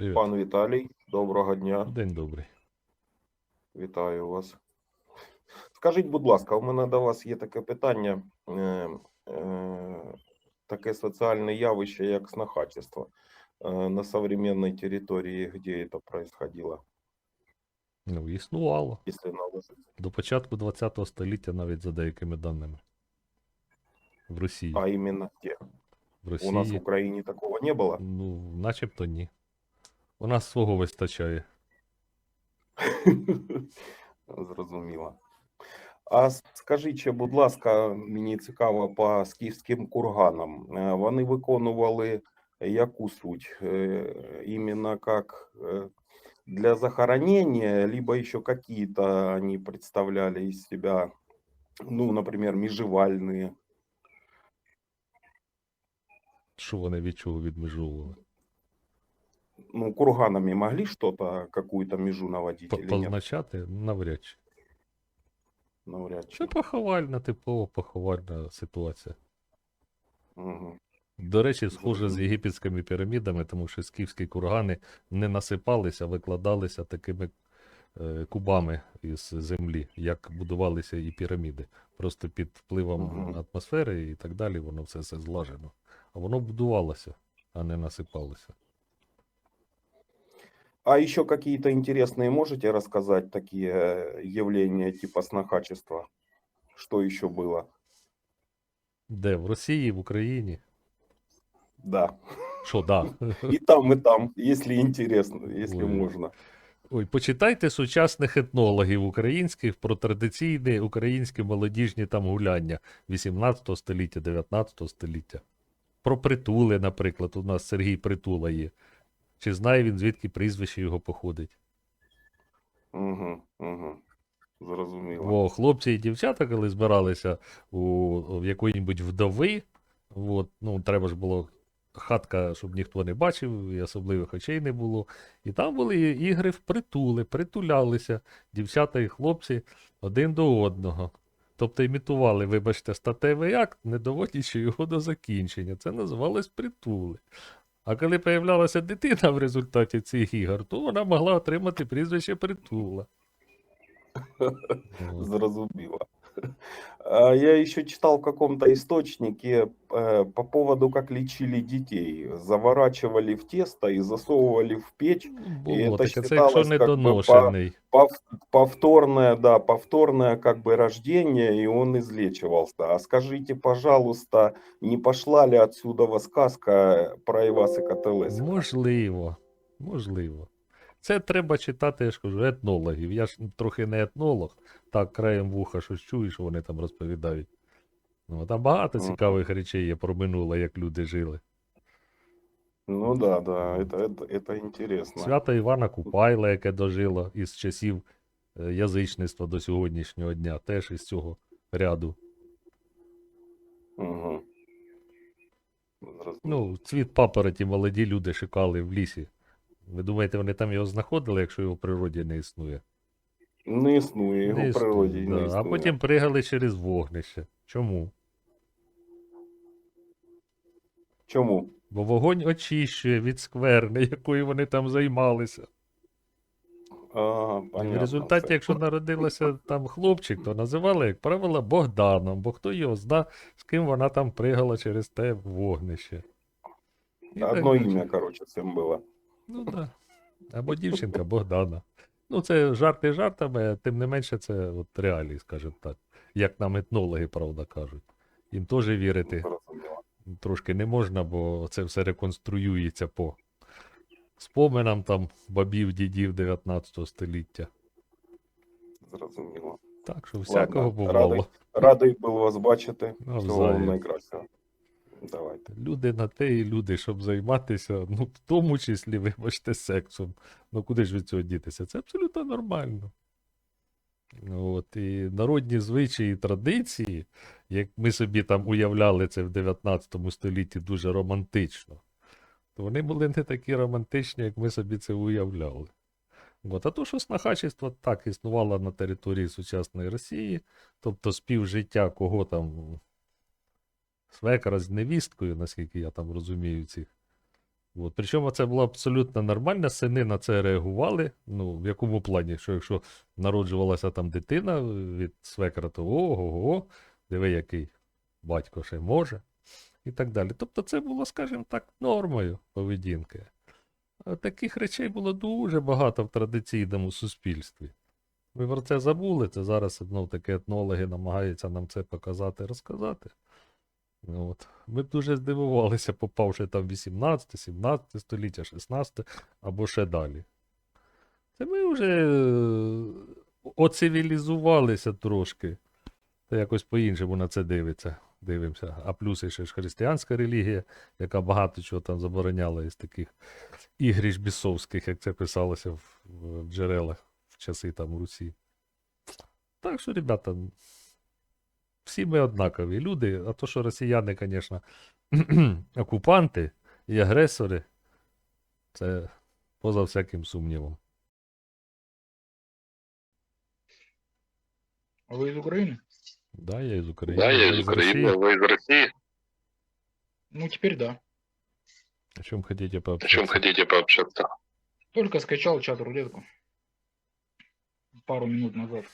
Привіт. Пан Віталій, доброго дня. День добрий. Вітаю вас. Скажіть, будь ласка, у мене до вас є таке питання, е, е, таке соціальне явище, як снахачество е, на современной території, де це происходило, Ну, існувало. До початку 20 століття навіть за деякими даними. В Росії. А іменно де? В У нас в Росії. Україні такого не було? Ну, начебто ні. У нас свого вистачає. Зрозуміло. А скажіть, будь ласка, мені цікаво по скіфським курганам. Е, Вони виконували яку суть? Е, Іменно как е, для захоронения, либо еще какие-то они представляли из себя, ну, например, межевальные. Що вони від чого відмежовували? Ну, курганами могли что-то, какую-то межу наводить или нет? Позначати навряд чи. Навряд Це поховальна, типова поховальна ситуація. Мгм. До речі, схоже з єгипетськими пірамідами, тому що скіфські кургани не насипалися, викладалися такими е, кубами із землі, як будувалися і піраміди. Просто під впливом Мгм. атмосфери і так далі, воно все це злажено. А воно будувалося, а не насипалося. А еще какие-то интересные можете рассказать такие э, явления типа снохачества? Что еще было? Де? В Росії, в Україні? Да. Що, да. И там, и там, если интересно, если Ой. можно. Ой, почитайте сучасних етнологів українських про традиційні українські молодіжні там гуляння 18 століття, 19 століття. Про притули, наприклад, у нас Сергій Притула є. Чи знає він, звідки прізвище його походить? Угу, угу. Зрозуміло. Бо хлопці і дівчата, коли збиралися у, в якої-небудь вдови, от, ну, треба ж було хатка, щоб ніхто не бачив, і особливих очей не було. І там були ігри в притули, притулялися дівчата і хлопці один до одного. Тобто імітували, вибачте, статевий акт, не доводячи його до закінчення. Це називалось притули. А коли появлялася дитина в результаті цих ігор, то вона могла отримати прізвище притула. Зрозуміло. А Я еще читал в каком-то источнике э, по поводу, как лечили детей. Заворачивали в тесто и засовывали в печь. Було це якщо считалось, как бы, повторное, да, повторное как бы рождение, и он излечивался. А скажите, пожалуйста, не пошла ли отсюда сказка про Ивасика Телесика? Можливо, можливо. Це треба читати, я ж кажу, етнологів. Я ж трохи не етнолог, так краєм вуха щось чую, що вони там розповідають. Ну, там багато Мгм. цікавих речей є про минуле, як люди жили. Ну да, да, это, это, это интересно. Свято Івана Купайла, яке дожило із часів е, язичництва до сьогоднішнього дня, теж із цього ряду. Мгм. Зрозуміло. Ну, цвіт папороті молоді люди шукали в лісі. Ви думаєте, вони там його знаходили, якщо його в природі не існує? Не існує, його в природі існує, не да. існує. А потім пригали через вогнище. Чому? Чому? Бо вогонь очищує від скверни, якою вони там займалися. І понятно. в результаті, якщо народилося там хлопчик, то називали, як правило, Богданом, бо хто його зна, з ким вона там пригала через те вогнище. І Одно далі. ім'я, коротше, цим було. Ну так. Да. Або дівчинка Богдана. Ну, це жарти жартами, тим не менше, це от реалії, скажімо так. Як нам етнологи, правда, кажуть. Їм теж вірити трошки не можна, бо це все реконструюється по споминам там бабів, дідів 19 століття. Зрозуміло. Так що всякого Ладно, бувало. радий. Радий був вас бачити. Всього вам найкращого. Давайте. Люди на те і люди, щоб займатися, ну, в тому числі, вибачте, сексом. Ну куди ж від цього дітися? Це абсолютно нормально. От, і народні звичаї і традиції, як ми собі там уявляли це в 19 столітті дуже романтично, то вони були не такі романтичні, як ми собі це уявляли. От, а то, що снахачество так існувало на території сучасної Росії, тобто співжиття кого там свекра з невісткою, наскільки я там розумію цих От. Причому це була абсолютно нормальна, сини на це реагували. Ну, в якому плані, що якщо народжувалася там дитина від свекра, то ого-го, диви, який батько ще може, і так далі. Тобто це було, скажімо так, нормою поведінки. Таких речей було дуже багато в традиційному суспільстві. Ви про це забули, це зараз знов таки етнологи намагаються нам це показати, розказати. От. Ми б дуже здивувалися, попавши там 18, 17 століття, 16 або ще далі. Це ми вже е, оцивілізувалися трошки. Та якось по-іншому на це дивиться, дивимося. А плюс ще ж християнська релігія, яка багато чого там забороняла із таких ігріш бісовських, як це писалося в джерелах в часи там Русі. Так що, ребята, всі ми однакові люди, а то, що росіяни, звісно, окупанти і агресори, це поза всяким сумнівом. А вы из Украины? Да, я із України. Да, я ви из Украины, Росії. вы из России. Ну, теперь да. О чем хотите О чем пообщаться? хотите пообщаться? Только скачал чат-рулетку. Пару минут назад.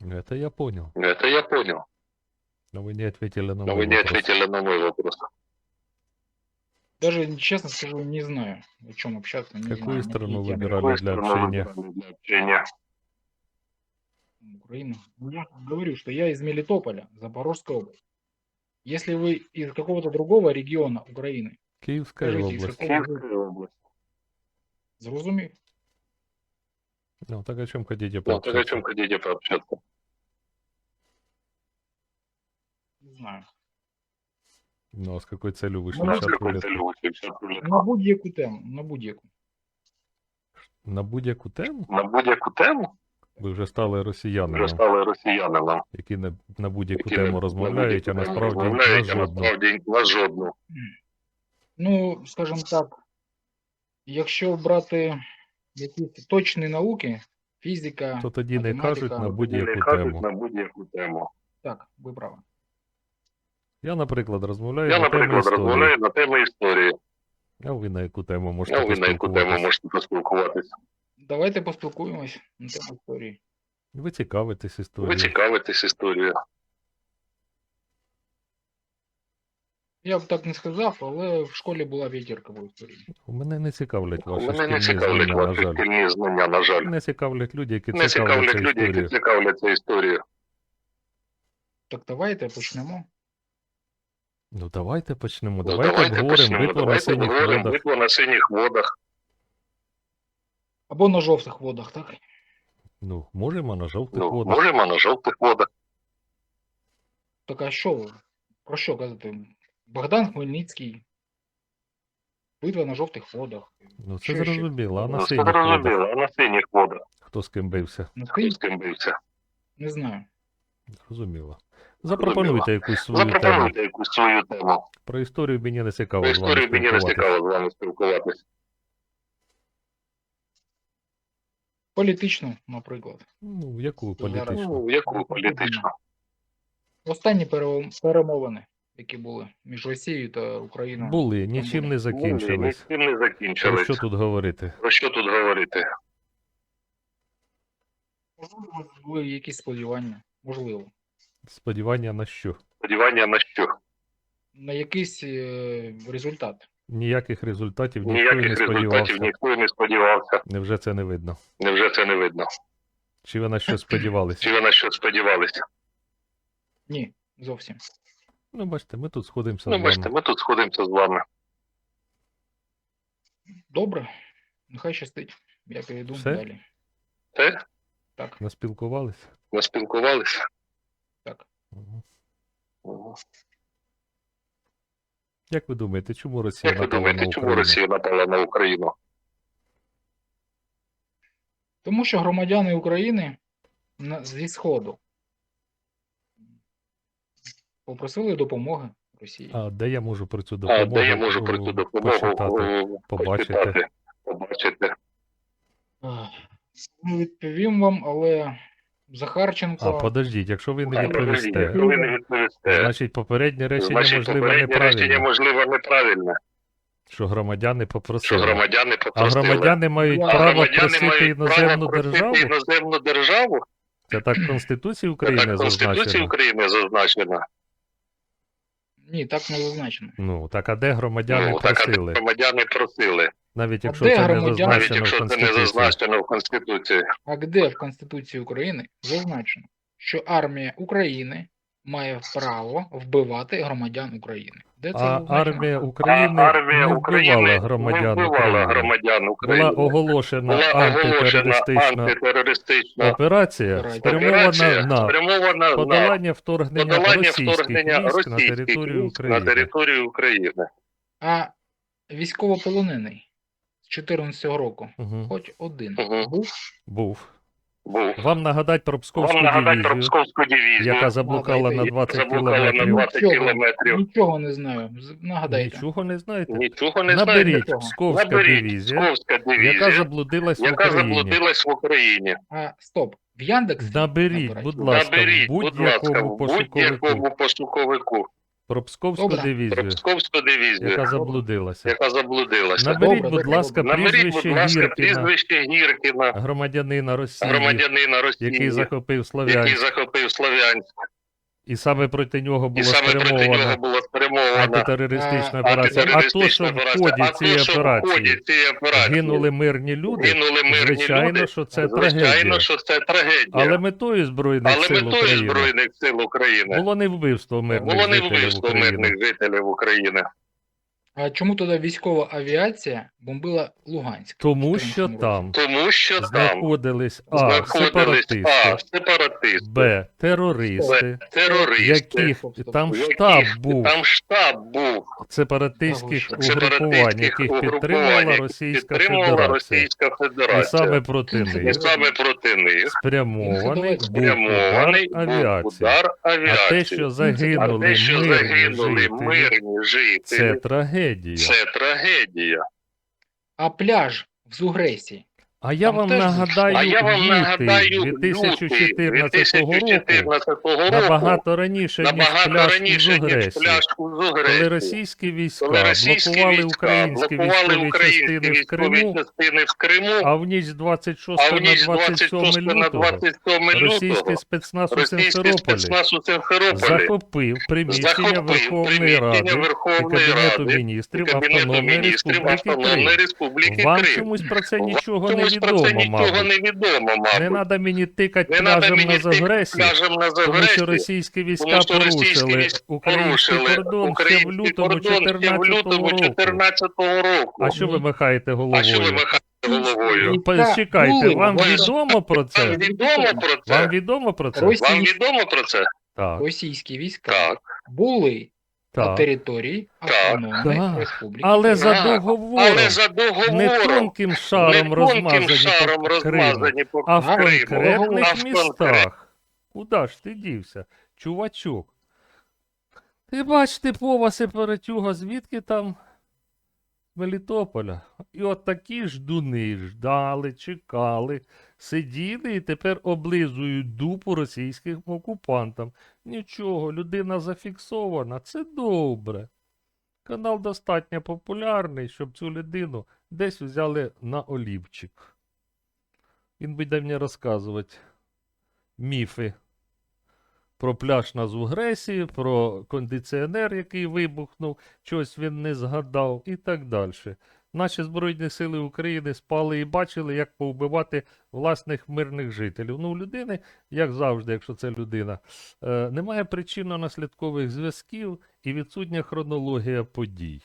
Это я понял. Это я понял, Но вы не ответили на но мой вы не вопрос. ответили на мой вопрос. Даже, честно скажу, не знаю, о чем общаться. Не Какую знаю, на страну какие темы. выбирали Какую для страну общения? выбрали для общения? Украину. Ну, Я говорю, что я из Мелитополя, Запорожской области. Если вы из какого-то другого региона Украины, Київська Скажіть, із область. якого- Киевская область. зрозумів? Ну, так о чем хотите Ну, так о чем хотите пообщаться? Не знаю. Ну, а с какой целью вышли Ну, в чат какой рулетки? целью вышли в чат рулетку? На будь-яку тему, на будь-яку. На будь-яку тему? На будь-яку тему Ви вже стали вже росіянами, стали росіянами. які на, на будь-яку які тему розмовляють, а на насправді на а жодну. насправді на жодну. Ну, скажімо так, якщо брати якісь точні науки, фізика, То тоді не математика, кажуть на будь-яку тему. на будь-яку тему. так, ви праві. Я, наприклад, розмовляю Я, на тему наприклад, історії. розмовляю на тему історії. А ви на яку тему можете А ви на яку тему поспілкуватися? можете поспілкуватися? Давайте поспілкуємось на тему історії. Ви цікавитесь Ви історією. цікавитесь історією. Я б так не сказав, але в школі була п'ятірка по історії. У мене не цікавлять ваші Мене не шкільні цікавлять знання, на ваші жаль. шкільні знання, на жаль. Не цікавлять люди, які Не цікавлять цікавляться люди, які історією. цікавляться історією. Так давайте почнемо. Ну давайте почнемо. Ну, Давайте, давайте обговоримо битву на Давайте синіх обговоримо водах. битву на синіх водах. Або на жовтих водах, так? Ну, можемо на жовтих Ну, водах. можемо на жовтих водах. Так а що? ви? Про що казати? Богдан Хмельницький. Битва на жовтих водах. Ну це Що ще? зрозуміло, а на Ну, це синіх водах зрозуміло, а на синіх водах. хто з ким бився? На Хто з ким бився? Не знаю. Зрозуміло. Запропонуйте якусь свою тему. Запропонуйте якусь свою тему. Про історію мені не цікаво Про з вами історію мені не спілкуватися. цікаво з вами спілкуватися. Політично, наприклад. Ну, яку Зараз. політичну? Ну, яку політичну? Останні пере- перемовини, які були між Росією та Україною. Були, нічим не закінчились. Нічим не Про що тут говорити? Про що тут говорити? Можливо, були якісь сподівання. Можливо. Сподівання на що? Сподівання на що? На якийсь е, результат. Ніяких результатів ніхто і не Ніяких результатів ніхто не сподівався. Невже це не видно? Невже це не видно? Чи ви на що сподівалися? Чи ви на що сподівалися? Ні, зовсім. Ну, бачите, ми тут сходимося Ну, з бачите, вами. ми тут сходимося з вами. Добре, нехай щастить. Я перейду Все? далі. Те? Так, Наспілкувалися? Наспілкувалися? так. Мгм. Як ви думаєте, чому Росія Як ви напала на думаєте, чому Україну? Росія напала на Україну? Тому що громадяни України на, зі Сходу попросили допомоги Росії. А де я можу про цю А допомогу де я можу про цю допомогу почитати? побачити? почитати, побачити? Не відповім вам, але Захарченко. А, подождіть, якщо ви не відповісте, Якщо ви не відповісте, значить попереднє речення значить можливо попереднє речення неправильне. можливо неправильне. Що громадяни що попросили. А громадяни мають А А право громадяни просити мають іноземну право просити державу. іноземну державу. Це так в Конституції Це України так в Конституції зазначено. України зазначено. Ні, так не зазначено. Ну, так а де громадяни Ну, так, а просили? громадяни просили. Навіть якщо а це не громадяни? Навіть зазначено в якщо це не зазначено в Конституції. А де в Конституції України зазначено, що армія України має право вбивати громадян України? Де це А армія України а армія не України вбивала громадян не вбивала України. Була оголошена Була оголошена антитерористична антитерористична операція, операція, спрямована спрямована на подолання вторгнення подолання російських вторгнення військ на територію військ на територію України. А військовополонений з 14-го року, Угу. хоч один, Мгм. був Був. Був. Вам нагадать про Псковську Вам нагадати про дивізію, Псковську дивізію, яка заблукала на Нагадайте, 20 заблукала на кілометрів. 20 Нічого. кілометрів. Нічого не знаю. З- Нагадайте. Нічого не знаєте? Нічого не Наберіть знаєте. цього. Псковська Наберіть дивізія, Псковська дивізія, яка заблудилась в яка Україні. заблудилась в Україні. А стоп, в Яндекс Наберіть, будь ласка, Наберіть, будь ласка, будь-якому в пошуковику будь-якому пошуковику про Псковську Добре. про дивізію, Псковську дивізію, яка заблудилася. яка заблудилася. Наберіть, Добре, будь ласка. Наберіть, будь прізвище ласка, Гіркіна, прізвище Гіркіна, громадянина Росії, громадянина Росії, який захопив який захопив Слов'янськ. І саме проти нього була спрямована антитерористична А, операція. А то, що антитерористична в ході А то, що в ході цієї операції гинули мирні люди, гинули мирні звичайно, люди, що це звичайно, трагедія. що це трагедія. Але метою Збройних Але сил метою України Збройних сил України було не вбивство мирних було не жителів вбивство України. мирних жителів України. А чому тоді військова авіація бомбила Луганськ? Тому що там Тому що там знаходились а. знаходились сепаратисти, а. сепаратисти, б. терористи, терористи, яких там яких штаб був там штаб був сепаратистських угрупувань, сепаратистських яких угрупувань, підтримувала яких Російська підтримувала Федерація. Російська І Федерація. саме проти І них саме проти них спрямований був удар спрямований був авіації. удар А авіації. те, що А загинули те, що мирні загинули жителі, мирні жителі, це трагедія. це трагедія. А пляж в Зугресі. А я Там вам теж нагадаю, А я вам нагадаю, лютий лютий 2014 року 2014 року набагато раніше, ніж пляж раніше, ніж Зугресі. пляж у Зугресі. Коли російські війська Коли російські блокували війська українські блокували військові українські частини в військові Криму, частини в Криму, а в ніч з 26 а в на ніч з 27 26 на лютого 27 російський лютого спецназ у російський Симферополі спецназ у Симферополі захопив приміщення захопив Верховної приміщення Ради і Верховної Кабінету Ради міністрів Кабінету Автономної міністрів Республіки Автономної Крим. Республіки Вам Крим. чомусь про це нічого не чомусь про це нічого мабуть. не відомо, Не треба мені тикати Не треба пляжем мені на Загресі, пляжем на тому Загресі, що російські війська тому що порушили український кордон ще в лютому кордон ще в 14 лютому року. року. А що ви махаєте А головою? що ви махаєте головою? Ні. Почекайте, були, вам відомо про Вам це? відомо про це? Вам відомо про це? Російські, Вам відомо про це? Так, російські війська Так. були на так. території Автономної Так. Республіки. Але за договором, Але за не тонким шаром не тонким розмазані шаром по Криму, розмазані по а в конкретних А в містах. Куда ж ти дівся, чувачок? Ти бач, типова сепаратюга, звідки там? Мелітополя. І от такі ждуни ждали, чекали, сиділи і тепер облизують дупу російським окупантам. Нічого, людина зафіксована, це добре. Канал достатньо популярний, щоб цю людину десь взяли на олівчик. Він буде мені розказувати міфи про пляж на Зугресі, про кондиціонер, який вибухнув, щось він не згадав і так далі. Наші Збройні Сили України спали і бачили, як повбивати власних мирних жителів. Ну, у людини, як завжди, якщо це людина, е, немає причинно-наслідкових зв'язків і відсутня хронологія подій.